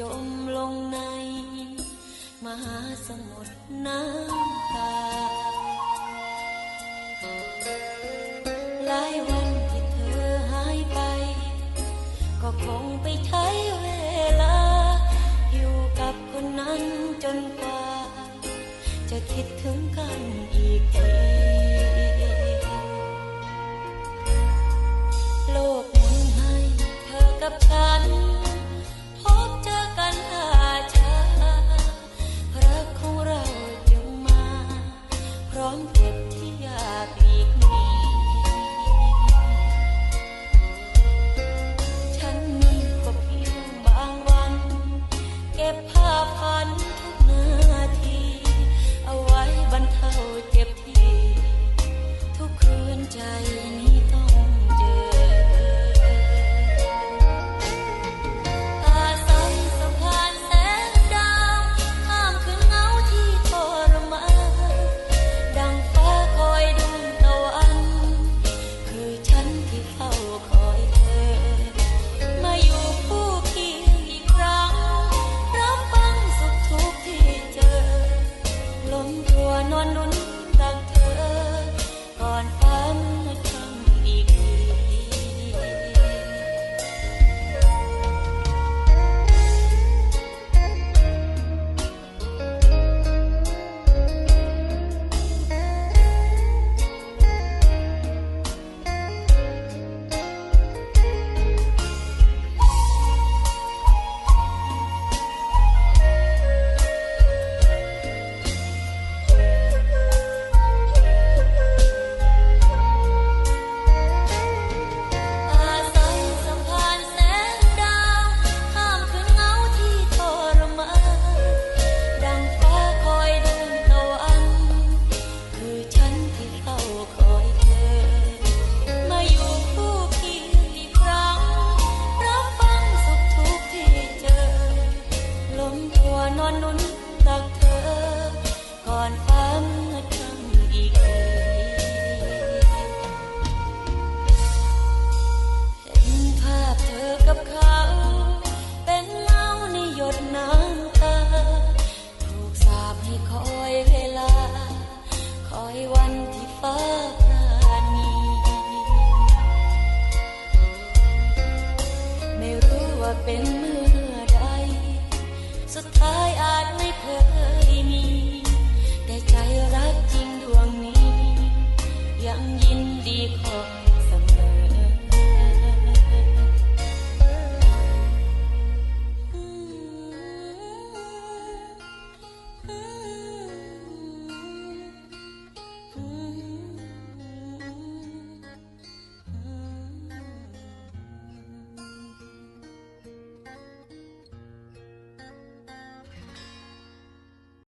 จมลงใน มหาสมุทรน้ำตาหลายวันที่เธอหายไป ก็คงไปใช้เวลา อยู่กับคนนั้นจนกว่า จะคิดถึงกันอีกทีโลกหมุนให้เธอกับฉัน